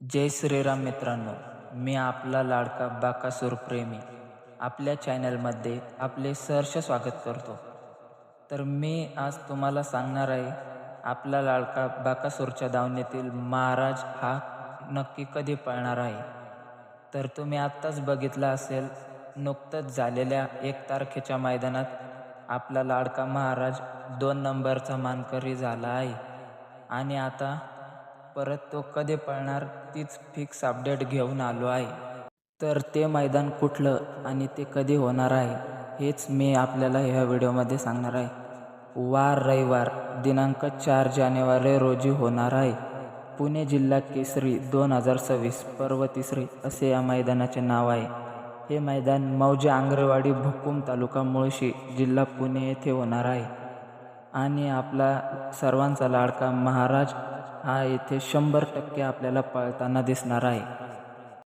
जय श्रीराम मित्रांनो मी आपला लाडका बाकासूर प्रेमी आपल्या चॅनलमध्ये आपले सहर्ष स्वागत करतो. तर मी आज तुम्हाला सांगणार आहे आपला लाडका बाकासूरच्या दावणीतील महाराज हा नक्की कधी पळणार आहे. तर तुम्ही आत्ताच बघितलं असेल नुकतंच झालेल्या एक तारखेच्या मैदानात आपला लाडका महाराज दोन नंबरचा मानकरी झाला आहे. आणि आता परत तो कधी पळणार तीच फिक्स अपडेट घेऊन आलो आहे. तर ते मैदान कुठलं आणि ते कधी होणार आहे हेच मी आपल्याला ह्या व्हिडिओमध्ये सांगणार आहे. वार रविवार दिनांक चार जानेवारी रोजी होणार आहे. पुणे जिल्हा केसरी दोन हजार सव्वीस पर्व तिसरी असे या मैदानाचे नाव आहे. हे मैदान मौजे आंगरेवाडी भुक्कुम तालुका मुळशी जिल्हा पुणे येथे होणार आहे. आणि आपला सर्वांचा लाडका महाराज हा येथे शंभर टक्के आपल्याला पळताना दिसणार आहे.